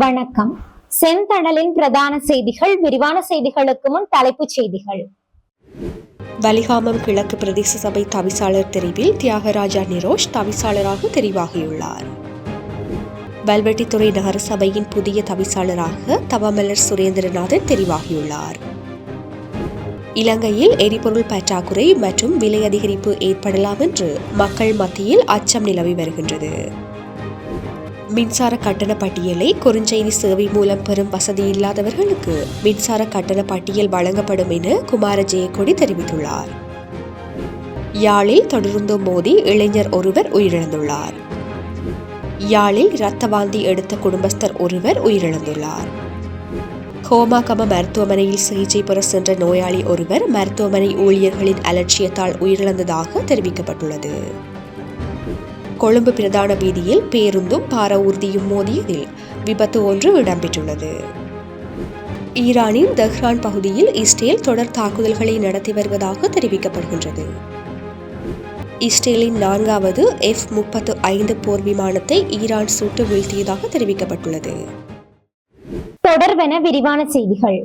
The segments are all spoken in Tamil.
வணக்கம். செந்தடலின் பிரதான செய்திகள் விரிவான செய்திகளுக்கு முன் தலைப்புச் செய்திகள். வலிகாமம் கிழக்கு பிரதேச சபை தவிசாளர் தெரிவில் தியாகராஜா நிரோஷ் தவிசாளராக தெரிவாகியுள்ளார். வல்வெட்டித்துறை நகரசபையின் புதிய தவிசாளராக தவமலர் சுரேந்திரநாதன் தெரிவாகியுள்ளார். இலங்கையில் எரிபொருள் பற்றாக்குறை மற்றும் விலை அதிகரிப்பு ஏற்படலாம் என்று மக்கள் மத்தியில் அச்சம் நிலவி வருகின்றது. மின்சார கட்டண பட்டியலை குறுஞ்செய்தி சேவை மூலம் பெறும் வசதி இல்லாதவர்களுக்கு மின்சார கட்டண பட்டியல் வழங்கப்படும் என குமார ஜெயக்கொடி தெரிவித்துள்ளார். யாழில் தொடர்ந்து மோதி இளைஞர் ஒருவர் உயிரிழந்துள்ளார். யாழில் இரத்த வாந்தி எடுத்த குடும்பஸ்தர் ஒருவர் உயிரிழந்துள்ளார். கோமாகம மருத்துவமனையில் சிகிச்சை பெற சென்ற நோயாளி ஒருவர் மருத்துவமனை ஊழியர்களின் அலட்சியத்தால் உயிரிழந்ததாக தெரிவிக்கப்பட்டுள்ளது. கொழும்பு பிரதான வீதியில் பேருந்தும் பார ஊர்தியும் மோதியதில் விபத்து ஒன்று இடம்பெற்றுள்ளது. ஈரானின் தெஹ்ரான் பகுதியில் இஸ்ரேல் தொடர் தாக்குதல்களை நடத்தி வருவதாக தெரிவிக்கப்படுகின்றது. இஸ்ரேலின் நான்காவது எஃப் முப்பத்து ஐந்து போர் விமானத்தை ஈரான் சுட்டு வீழ்த்தியதாக தெரிவிக்கப்பட்டுள்ளது. தொடர்வென விரிவான செய்திகள்.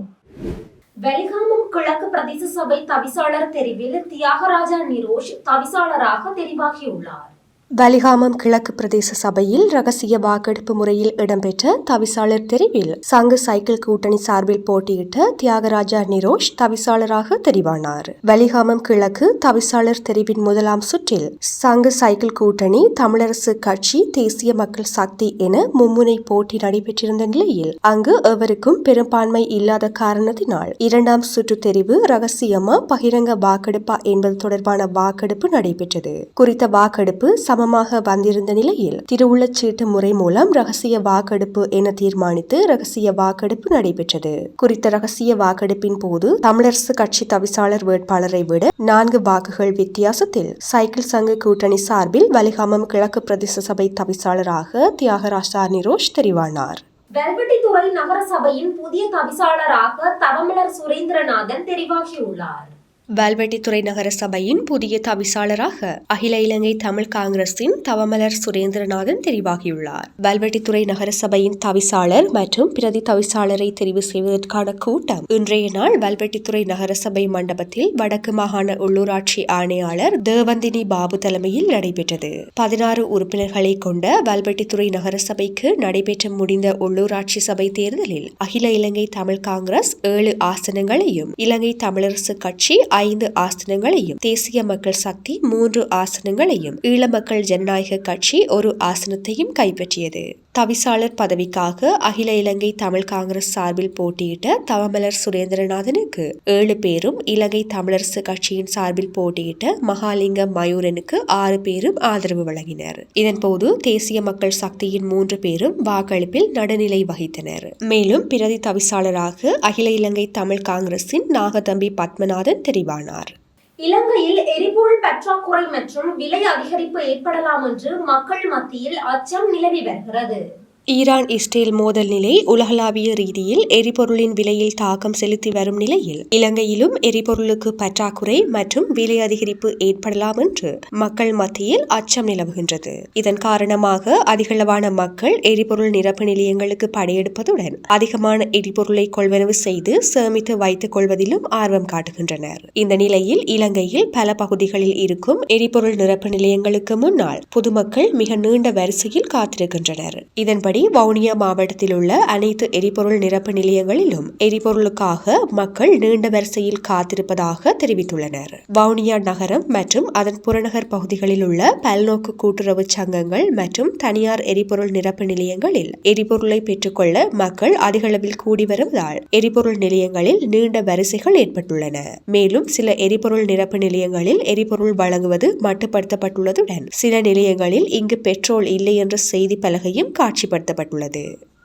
வெலிகாமம் கிழக்கு பிரதேச சபை தவிசாளர் தெரிவில் தியாகராஜா நிரோஷ் தவிசாளராக தெரிவாகியுள்ளார். வலிகாமம் கிழக்கு பிரதேச சபையில் ரகசிய வாக்கெடுப்பு முறையில் இடம்பெற்ற தவிசாளர் தெரிவில் சங்கு சைக்கிள் கூட்டணி சார்பில் போட்டியிட்ட தியாகராஜா நிரோஷ் தவிசாளராக தெரிவானார். வலிகாமம் கிழக்கு தவிசாளர் தெரிவின் முதலாம் சுற்றில் சங்கு சைக்கிள் கூட்டணி தமிழரசு கட்சி தேசிய மக்கள் சக்தி என மும்முனை போட்டி நடைபெற்றிருந்த நிலையில் அங்கு எவருக்கும் பெரும்பான்மை இல்லாத காரணத்தினால் இரண்டாம் சுற்று தெரிவு ரகசியமா பகிரங்க வாக்கெடுப்பா என்பது தொடர்பான வாக்கெடுப்பு நடைபெற்றது. குறித்த வாக்கெடுப்பு சமமாக வந்திருந்த நிலையில் திருவுள்ளச்சீட்டு முறை மூலம் ரகசிய வாக்கெடுப்பு என தீர்மானித்து ரகசிய வாக்கெடுப்பு நடைபெற்றது. குறித்த ரகசிய வாக்கெடுப்பின் போது தமிழரசு கட்சி தவிசாளர் வேட்பாளரை விட நான்கு வாக்குகள் வித்தியாசத்தில் சைக்கிள் சங்க கூட்டணி சார்பில் வலிகாமம் கிழக்கு பிரதேச சபை தவிசாளராக தியாகராஜா நிரோஷ் தெரிவானார். வெல்வெட்டித்துறை நகர சபையின் புதிய தவிசாளராக தவமலர் சுரேந்திரநாதன் தெரிவாகியுள்ளார். வல்வெட்டித்துறை நகர சபையின் புதிய தவிசாளராக அகில இலங்கை தமிழ் காங்கிரசின் தவமலர் சுரேந்திரநாதன் தெரிவாகியுள்ளார். வல்வெட்டித்துறை நகர சபையின் தவிசாளர் மற்றும் பிரதி தவிசாளரை தெரிவு செய்வதற்கான கூட்டம் இன்றைய நாள் வல்வெட்டித்துறை நகர சபை மண்டபத்தில் வடக்கு மாகாண உள்ளூராட்சி ஆணையாளர் தேவந்தினி பாபு தலைமையில் நடைபெற்றது. பதினாறு உறுப்பினர்களை கொண்ட வல்வெட்டித்துறை நகர சபைக்கு நடைபெற்று முடிந்த உள்ளூராட்சி சபை தேர்தலில் அகில இலங்கை தமிழ் காங்கிரஸ் ஏழு ஆசனங்களையும் இலங்கை தமிழரசு கட்சி ஐந்து ஆசனங்களையும் தேசிய மக்கள் சக்தி மூன்று ஆசனங்களையும் ஈழ மக்கள் ஜனநாயக கட்சி ஒரு ஆசனத்தையும் கைப்பற்றியது. தவிசாளர் பதவிக்காக அகில இலங்கை தமிழ் காங்கிரஸ் சார்பில் போட்டியிட்ட தவமலர் சுரேந்திரநாதனுக்கு ஏழு பேரும் இலங்கை தமிழரசு கட்சியின் சார்பில் போட்டியிட்ட மகாலிங்கம் மயூரனுக்கு ஆறு பேரும் ஆதரவு வழங்கினர். இதன்போது தேசிய மக்கள் சக்தியின் மூன்று பேரும் வாக்களிப்பில் நடுநிலை வகித்தனர். மேலும் பிரதி தவிசாளராக அகில இலங்கை தமிழ் காங்கிரசின் நாகதம்பி பத்மநாதன் தெரிவானார். இலங்கையில் எரிபொருள் பற்றாக்குறை மற்றும் விலை அதிகரிப்பு ஏற்படலாம் என்று மக்கள் மத்தியில் அச்சம் நிலவி வருகிறது. ஈரான் இஸ்ரேல் மோதல் நிலை உலகளாவிய ரீதியில் எரிபொருளின் விலையில் தாக்கம் செலுத்தி வரும் நிலையில் இலங்கையிலும் எரிபொருளுக்கு பற்றாக்குறை மற்றும் விலை அதிகரிப்பு ஏற்படலாம் என்று மக்கள் மத்தியில் அச்சம் நிலவுகின்றது. இதன் காரணமாக அதிகளவான மக்கள் எரிபொருள் நிரப்பு நிலையங்களுக்கு படையெடுப்பதுடன் அதிகமான எரிபொருளை கொள்வனவு செய்து சேமித்து வைத்துக் கொள்வதிலும் ஆர்வம் காட்டுகின்றனர். இந்த நிலையில் இலங்கையில் பல பகுதிகளில் இருக்கும் எரிபொருள் நிரப்பு நிலையங்களுக்கு முன்னால் பொதுமக்கள் மிக நீண்ட வரிசையில் காத்திருக்கின்றனர். இதன்படி அதன்படி வவுனியா மாவட்டத்தில் உள்ள அனைத்து எரிபொருள் நிரப்பு நிலையங்களிலும் எரிபொருளுக்காக மக்கள் நீண்ட வரிசையில் காத்திருப்பதாக தெரிவித்துள்ளனர். வவுனியா நகரம் மற்றும் அதன் புறநகர் பகுதிகளில் உள்ள பல்நோக்கு கூட்டுறவு சங்கங்கள் மற்றும் தனியார் எரிபொருள் நிரப்பு நிலையங்களில் எரிபொருளை பெற்றுக்கொள்ள மக்கள் அதிகளவில் கூடி வருவதால் எரிபொருள் நிலையங்களில் நீண்ட வரிசைகள் ஏற்பட்டுள்ளன. மேலும் சில எரிபொருள் நிரப்பு நிலையங்களில் எரிபொருள் வழங்குவது மட்டுப்படுத்தப்பட்டுள்ளதுடன் சில நிலையங்களில் இங்கு பெட்ரோல் இல்லை என்ற செய்தி பலகையும் காட்சிப்படுத்த காட்சிப்படுத்தப்பட்டுள்ளது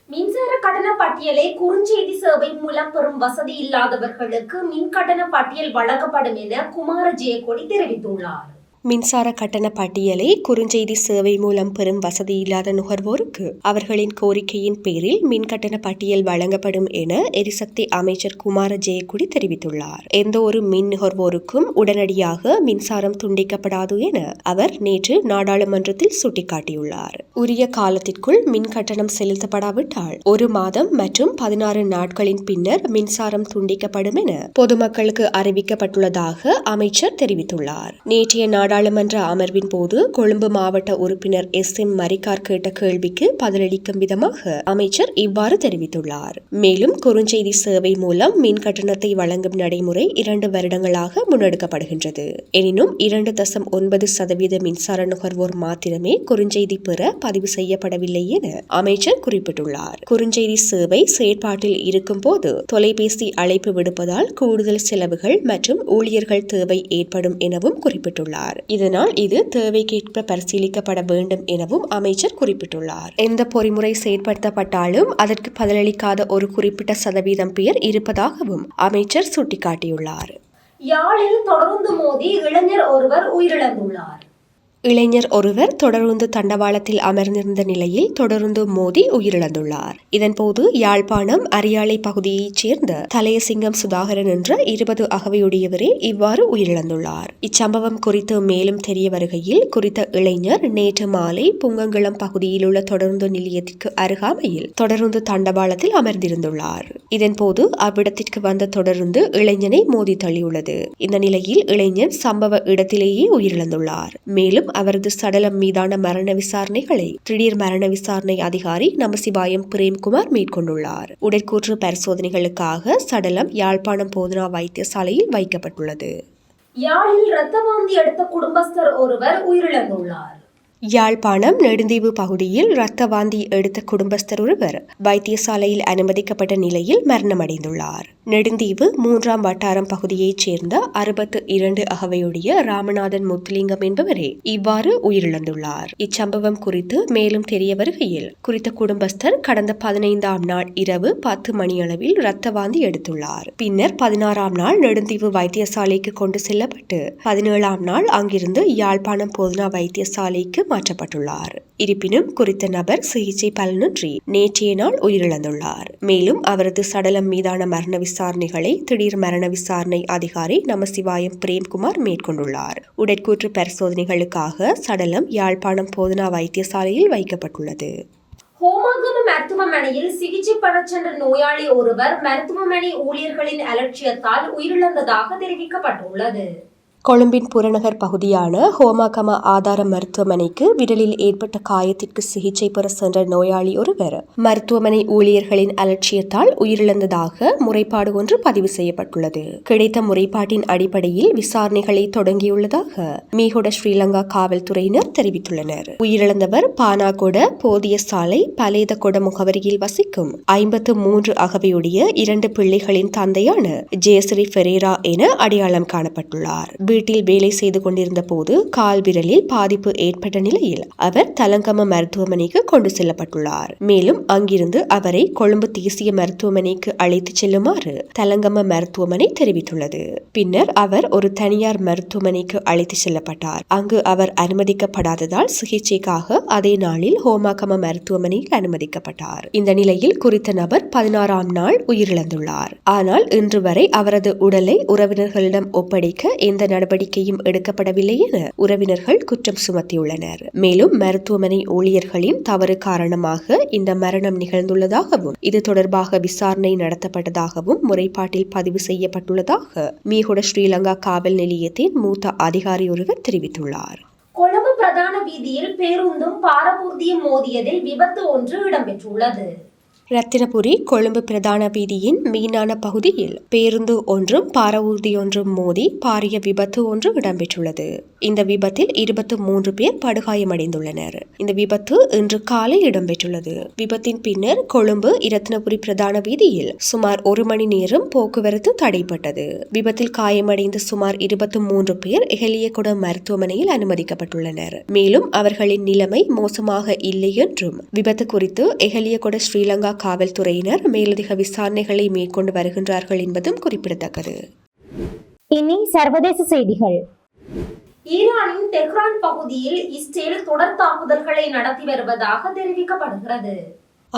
மின்சார கட்டண பட்டியலை குறுஞ்செய்தி சேவை மூலம் பெறும் வசதி இல்லாதவர்களுக்கு மின் கட்டண பட்டியல் வழங்கப்படும் என குமார ஜெயக்கொடி தெரிவித்துள்ளார். மின்சார கட்டண பட்டியலை குறுஞ்செய்தி சேவை மூலம் பெறும் வசதி இல்லாத நுகர்வோருக்கு அவர்களின் கோரிக்கையின் பேரில் மின் கட்டண பட்டியல் வழங்கப்படும் என எரிசக்தி அமைச்சர் குமார ஜெயக்குடி தெரிவித்துள்ளார். எந்த ஒரு மின் நுகர்வோருக்கும் உடனடியாக மின்சாரம் துண்டிக்கப்படாது என அவர் நேற்று நாடாளுமன்றத்தில் சுட்டிக்காட்டியுள்ளார். உரிய காலத்திற்குள் மின் கட்டணம் செலுத்தப்படாவிட்டால் ஒரு மாதம் மற்றும் பதினாறு நாட்களின் பின்னர் மின்சாரம் துண்டிக்கப்படும் என பொதுமக்களுக்கு அறிவிக்கப்பட்டுள்ளதாக அமைச்சர் தெரிவித்துள்ளார். நேற்றைய நாடாளுமன்ற அமர்வின் போது கொழும்பு மாவட்ட உறுப்பினர் எஸ் எம் மரிக்கார் கேட்ட கேள்விக்கு பதிலளிக்கும் விதமாக அமைச்சர் இவ்வாறு தெரிவித்துள்ளார். மேலும் குறுஞ்செய்தி சேவை மூலம் மின் கட்டணத்தை வழங்கும் நடைமுறை இரண்டு வருடங்களாக முன்னெடுக்கப்படுகின்றது. எனினும் இரண்டு தசம் ஒன்பது சதவீத மின்சார நுகர்வோர் மாத்திரமே குறுஞ்செய்தி பெற பதிவு செய்யப்படவில்லை என அமைச்சர் குறிப்பிட்டுள்ளார். குறுஞ்செய்தி சேவை செயற்பாட்டில் இருக்கும் போது தொலைபேசி அழைப்பு விடுப்பதால் கூடுதல் செலவுகள் மற்றும் ஊழியர்கள் தேவை ஏற்படும் எனவும் குறிப்பிட்டுள்ளார். இதனால் இது தேவைக்கேற்ப பரிசீலிக்கப்பட வேண்டும் எனவும் அமைச்சர் குறிப்பிட்டுள்ளார். எந்த பொறிமுறை செயற்படுத்தப்பட்டாலும் அதற்கு பதிலளிக்காத ஒரு குறிப்பிட்ட சதவீதம் பேர் இருப்பதாகவும் அமைச்சர் சுட்டிக்காட்டியுள்ளார். யாழில் தொடர்ந்து மோதி இளைஞர் ஒருவர் உயிரிழந்துள்ளார். இளைஞர் ஒருவர் தொடருந்து தண்டவாளத்தில் அமர்ந்திருந்த நிலையில் தொடருந்து மோதி உயிரிழந்துள்ளார். இதன்போது யாழ்ப்பாணம் அரியாலை பகுதியைச் சேர்ந்த தலையசிங்கம் சுதாகரன் என்ற இருபது அகவையுடையவரே இவ்வாறு உயிரிழந்துள்ளார். இச்சம்பவம் குறித்து மேலும் தெரிய வருகையில் குறித்த இளைஞர் நேற்று மாலை புங்கங்குளம் பகுதியில் உள்ள தொடருந்து நிலையத்திற்கு அருகாமையில் தொடருந்து தண்டவாளத்தில் அமர்ந்திருந்துள்ளார். இதன்போது அவ்விடத்திற்கு வந்த தொடருந்து இளைஞனை மோதி தள்ளியுள்ளது. இந்த நிலையில் இளைஞன் சம்பவ இடத்திலேயே உயிரிழந்துள்ளார். மேலும் அவரது சடலம் மீதான மரண விசாரணைகளை திடீர் மரண விசாரணை அதிகாரி நமசிவாயம் பிரேம்குமார் மேற்கொண்டுள்ளார். உடற்கூற்று பரிசோதனைகளுக்காக சடலம் யாழ்ப்பாணம் போதனா வைத்தியசாலையில் வைக்கப்பட்டுள்ளது. யாழில் இரத்த வாந்தி எடுத்த குடும்பஸ்தர் ஒருவர் உயிரிழந்துள்ளார். யாழ்ப்பாணம் நெடுந்தீவு பகுதியில் இரத்த வாந்தி எடுத்த குடும்பஸ்தர் ஒருவர் வைத்தியசாலையில் அனுமதிக்கப்பட்ட நிலையில் மரணமடைந்துள்ளார். நெடுந்தீவு மூன்றாம் வட்டாரம் பகுதியைச் சேர்ந்த அறுபத்து இரண்டு அகவையுடைய ராமநாதன் முத்துலிங்கம் என்பவரே இவ்வாறு உயிரிழந்துள்ளார். இச்சம்பவம் குறித்து மேலும் தெரிய வருகையில் குறித்த குடும்பஸ்தர் கடந்த பதினைந்தாம் நாள் இரவு பத்து மணியளவில் இரத்த வாந்தி எடுத்துள்ளார். பின்னர் பதினாறாம் நாள் நெடுந்தீவு வைத்தியசாலைக்கு கொண்டு செல்லப்பட்டு பதினேழாம் நாள் அங்கிருந்து யாழ்ப்பாணம் போதனா வைத்தியசாலைக்கு மாற்றப்பட்டுள்ளார். இருப்பினும் குறித்த நபர் சிகிச்சை பலனின்றி நேற்றைய நாள் உயிரிழந்துள்ளார். மேலும் அவரது சடலம் மீதான மரண விசாரணைகளை திடீர் மரண விசாரணை அதிகாரி நமசிவாயம் பிரேம்குமார் மேற்கொண்டுள்ளார். உடற்கூற்று பரிசோதனைகளுக்காக சடலம் யாழ்ப்பாணம் போதனா வைத்தியசாலையில் வைக்கப்பட்டுள்ளது. ஹோமாகம மருத்துவமனையில் சிகிச்சை பெறச் சென்ற நோயாளி ஒருவர் மருத்துவமனை ஊழியர்களின் அலட்சியத்தால் உயிரிழந்ததாக தெரிவிக்கப்பட்டுள்ளது. கொழும்பின் புறநகர் பகுதியான ஹோமாகமா ஆதார மருத்துவமனைக்கு விரலில் ஏற்பட்ட காயத்திற்கு சிகிச்சை பெற சென்ற நோயாளி ஒருவர். மருத்துவமனை ஊழியர்களின் அலட்சியத்தால் உயிரிழந்ததாக முறைப்பாடு ஒன்று பதிவு செய்யப்பட்டுள்ளது. கிடைத்த முறைப்பாட்டின் அடிப்படையில் விசாரணைகளை தொடங்கியுள்ளதாக மீகொட ஸ்ரீலங்கா காவல்துறையினர் தெரிவித்துள்ளனர். உயிரிழந்தவர் பானாகொட போதிய சாலை பலேதகொட முகவரியில் வசிக்கும் ஐம்பத்து மூன்று அகவையுடைய இரண்டு பிள்ளைகளின் தந்தையான ஜெயஸ்ரீ ஃபெரேரா என அடையாளம் காணப்பட்டுள்ளார். வீட்டில் வேலை செய்து கொண்டிருந்த போது கால்விரலில் பாதிப்பு ஏற்பட்ட நிலையில் அவர் தலங்கம மருத்துவமனைக்கு கொண்டு செல்லப்பட்டுள்ளார். மேலும் அங்கிருந்து அவரை கொழும்பு தேசிய மருத்துவமனைக்கு அழைத்துச் செல்லுமாறு தலங்கம மருத்துவமனை தெரிவித்துள்ளது. பின்னர் அவர் ஒரு தனியார் மருத்துவமனைக்கு அழைத்து செல்லப்பட்டார். அங்கு அவர் அனுமதிக்கப்படாததால் சிகிச்சைக்காக அதே நாளில் ஹோமாகம மருத்துவமனையில் அனுமதிக்கப்பட்டார். இந்த நிலையில் குறித்த நபர் பதினாறாம் நாள் உயிரிழந்துள்ளார். ஆனால் இன்று வரை அவரது உடலை உறவினர்களிடம் ஒப்படைக்க எந்த நடவடிக்கையும் எடுக்கப்படவில்லை என உறவினர்கள் குற்றம் சுமத்தியுள்ளனர். மேலும் மருத்துவமனை ஊழியர்களின் தவறு காரணமாக இந்த மரணம் நிகழ்ந்துள்ளதாகவும் இது தொடர்பாக விசாரணை நடத்தப்பட்டதாகவும் முறைப்பாட்டில் பதிவு செய்யப்பட்டுள்ளதாக மீகுட ஸ்ரீலங்கா காவல் நிலையத்தின் மூத்த அதிகாரி ஒருவர் தெரிவித்துள்ளார். கொழும்பு பிரதான வீதியில் பேருந்தும் பாரபூர்தியும் மோதியதில் விபத்து ஒன்று இடம்பெற்றுள்ளது. ரத்தினபுரி கொழும்பு பிரதான வீதியின் மீனான பகுதியில் பேருந்து ஒன்றும் பாரவூர்தி ஒன்றும் மோதி பாரிய விபத்து ஒன்று இடம்பெற்றுள்ளது. இந்த விபத்தில் இருபத்து மூன்று பேர் படுகாயமடைந்துள்ளனர். இந்த விபத்து இன்று காலை இடம்பெற்றுள்ளது. விபத்தின் பின்னர் கொழும்பு இரத்தினபுரி பிரதான வீதியில் சுமார் ஒரு மணி நேரம் போக்குவரத்து தடைப்பட்டது விபத்தில் காயமடைந்த சுமார் இருபத்து மூன்று பேர் எகலியகுடம் மருத்துவமனையில் அனுமதிக்கப்பட்டுள்ளனர். மேலும் அவர்களின் நிலைமை மோசமாக இல்லை என்றும் விபத்து குறித்து எகலியகுட ஸ்ரீலங்கா காவல்துறையினர் மேலதிக விசாரணைகளை மேற்கொண்டு வருகின்றார்கள் என்பதும் குறிப்பிடத்தக்கது. இனி சர்வதேச செய்திகள். ஈரானின் தெஹ்ரான் பகுதியில் இஸ்ரேல் தொடர் தாக்குதல்களை நடத்தி வருவதாக தெரிவிக்கப்படுகிறது.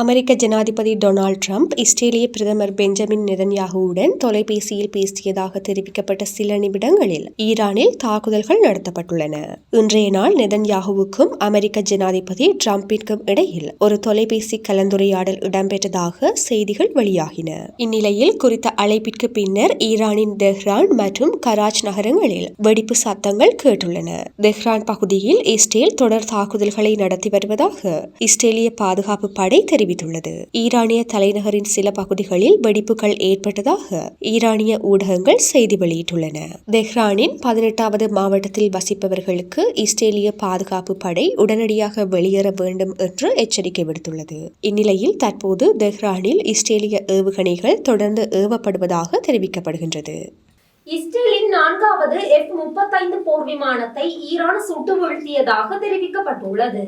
அமெரிக்க ஜனாதிபதி டொனால்ட் ட்ரம்ப் இஸ்ரேலிய பிரதமர் பெஞ்சமின் நெதன்யாகுவுடன் தொலைபேசியில் பேசியதாக தெரிவிக்கப்பட்ட சில நிமிடங்களில் ஈரானில் தாக்குதல்கள் நடத்தப்பட்டுள்ளன. இன்றைய நாள் நெதன்யாகுவுக்கும் அமெரிக்க ஜனாதிபதி ட்ரம்பிற்கும் இடையில் ஒரு தொலைபேசி கலந்துரையாடல் இடம்பெற்றதாக செய்திகள் வெளியாகின. இந்நிலையில் குறித்த அழைப்பிற்கு பின்னர் ஈரானின் தெஹ்ரான் மற்றும் கராச் நகரங்களில் வெடிப்பு சத்தங்கள் கேட்டுள்ளன. தெஹ்ரான் பகுதியில் இஸ்ரேல் தொடர் தாக்குதல்களை நடத்தி வருவதாக இஸ்ரேலிய பாதுகாப்பு படை தெரிவித்துள்ளது. ஈரானிய தலைநகரின் சில பகுதிகளில் வெடிப்புகள் ஏற்பட்டதாக ஈரானிய ஊடகங்கள் செய்தி வெளியிட்டுள்ளன. தெஹ்ரானின் பதினெட்டாவது மாவட்டத்தில் வசிப்பவர்களுக்கு இஸ்ரேலிய பாதுகாப்பு படை உடனடியாக வெளியேற வேண்டும் என்று எச்சரிக்கை விடுத்துள்ளது. இந்நிலையில் தற்போது தெஹ்ரானில் இஸ்ரேலிய ஏவுகணைகள் தொடர்ந்து ஏவப்படுவதாக தெரிவிக்கப்படுகின்றது. இஸ்ரேலின் நான்காவது எஃப் முப்பத்தைந்து போர் விமானத்தை ஈரான் சுட்டு வீழ்த்தியதாக தெரிவிக்கப்பட்டுள்ளது.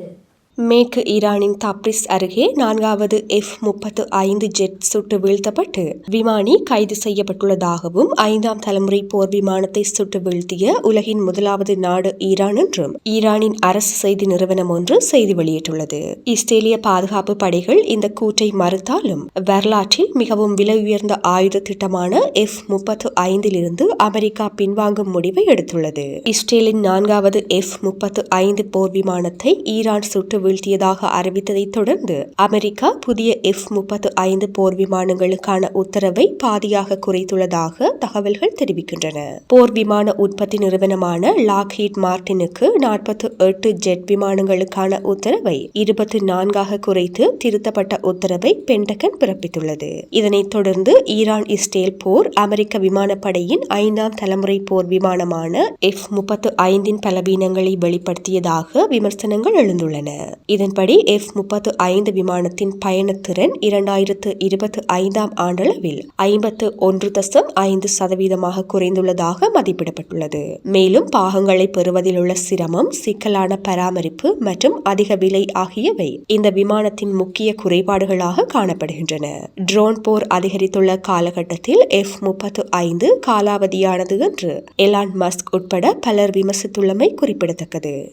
மேற்கு ஈரானின் தப்ரிஸ் அருகே நான்காவது எஃப் முப்பத்து ஐந்து ஜெட் சுட்டு வீழ்த்தப்பட்டு விமானி கைது செய்யப்பட்டுள்ளதாகவும் ஐந்தாம் தலைமுறை போர் விமானத்தை சுட்டு வீழ்த்திய உலகின் முதலாவது நாடு ஈரான் என்றும் ஈரானின் அரசு செய்தி நிறுவனம் ஒன்று செய்தி வெளியிட்டுள்ளது. இஸ்ரேலிய பாதுகாப்பு படைகள் இந்த கூற்றை மறுத்தாலும் வரலாற்றில் மிகவும் விலை உயர்ந்த ஆயுத திட்டமான எஃப் முப்பத்து ஐந்திலிருந்து அமெரிக்கா பின்வாங்கும் முடிவை எடுத்துள்ளது. இஸ்ரேலின் நான்காவது எஃப் முப்பத்து ஐந்து போர் விமானத்தை ஈரான் சுட்டு வீழ்த்தியதாக அறிவித்ததைத் தொடர்ந்து அமெரிக்கா புதிய எஃப் முப்பத்து ஐந்து போர் விமானங்களுக்கான உத்தரவை பாதியாக குறைத்துள்ளதாக தகவல்கள் தெரிவிக்கின்றன. போர் விமான உற்பத்தி நிறுவனமான லாக்ஹீட் மார்டினுக்கு நாற்பத்து எட்டு ஜெட் விமானங்களுக்கான உத்தரவை இருபத்தி நான்காக குறைத்து திருத்தப்பட்ட உத்தரவை பென்டகன் பிறப்பித்துள்ளது. இதனைத் தொடர்ந்து ஈரான் இஸ்ரேல் போர் அமெரிக்க விமானப்படையின் ஐந்தாம் தலைமுறை போர் விமானமான எஃப் முப்பத்து ஐந்தின் பலவீனங்களை வெளிப்படுத்தியதாக விமர்சனங்கள் எழுந்துள்ளன. இதன்படி எஃப் முப்பத்து ஐந்து விமானத்தின் பயணத்திறன் இரண்டாயிரத்து இருபத்து ஐந்தாம் ஆண்டளவில் ஐம்பத்து ஒன்று தசம் ஐந்து சதவீதமாக குறைந்துள்ளதாக மதிப்பிடப்பட்டுள்ளது. மேலும் பாகங்களை பெறுவதில் உள்ள சிரமம் சிக்கலான பராமரிப்பு மற்றும் அதிக விலை ஆகியவை இந்த விமானத்தின் முக்கிய குறைபாடுகளாக காணப்படுகின்றன. ட்ரோன் போர் அதிகரித்துள்ள காலகட்டத்தில் எஃப் முப்பத்து ஐந்து காலாவதியானது என்று எலான் மஸ்க் உட்பட பலர் விமர்சித்துள்ளமை குறிப்பிடத்தக்கது.